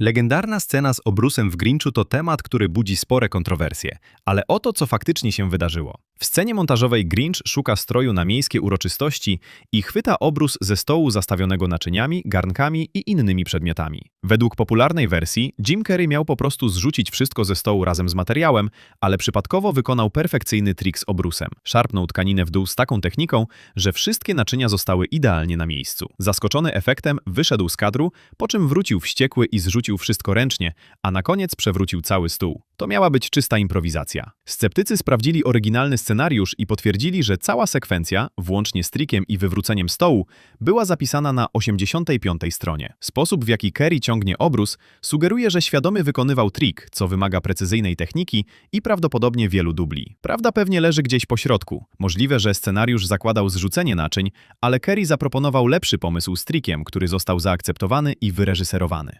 Legendarna scena z obrusem w Grinchu to temat, który budzi spore kontrowersje, ale oto co faktycznie się wydarzyło. W scenie montażowej Grinch szuka stroju na miejskie uroczystości i chwyta obrus ze stołu zastawionego naczyniami, garnkami i innymi przedmiotami. Według popularnej wersji Jim Carrey miał po prostu zrzucić wszystko ze stołu razem z materiałem, ale przypadkowo wykonał perfekcyjny trik z obrusem. Szarpnął tkaninę w dół z taką techniką, że wszystkie naczynia zostały idealnie na miejscu. Zaskoczony efektem wyszedł z kadru, po czym wrócił wściekły i zrzucił wszystko ręcznie, a na koniec przewrócił cały stół. To miała być czysta improwizacja. Sceptycy sprawdzili oryginalny scenariusz i potwierdzili, że cała sekwencja, włącznie z trikiem i wywróceniem stołu, była zapisana na 85 stronie. Sposób, w jaki Kerry ciągnie obrus, sugeruje, że świadomie wykonywał trik, co wymaga precyzyjnej techniki i prawdopodobnie wielu dubli. Prawda pewnie leży gdzieś po środku. Możliwe, że scenariusz zakładał zrzucenie naczyń, ale Kerry zaproponował lepszy pomysł z trikiem, który został zaakceptowany i wyreżyserowany.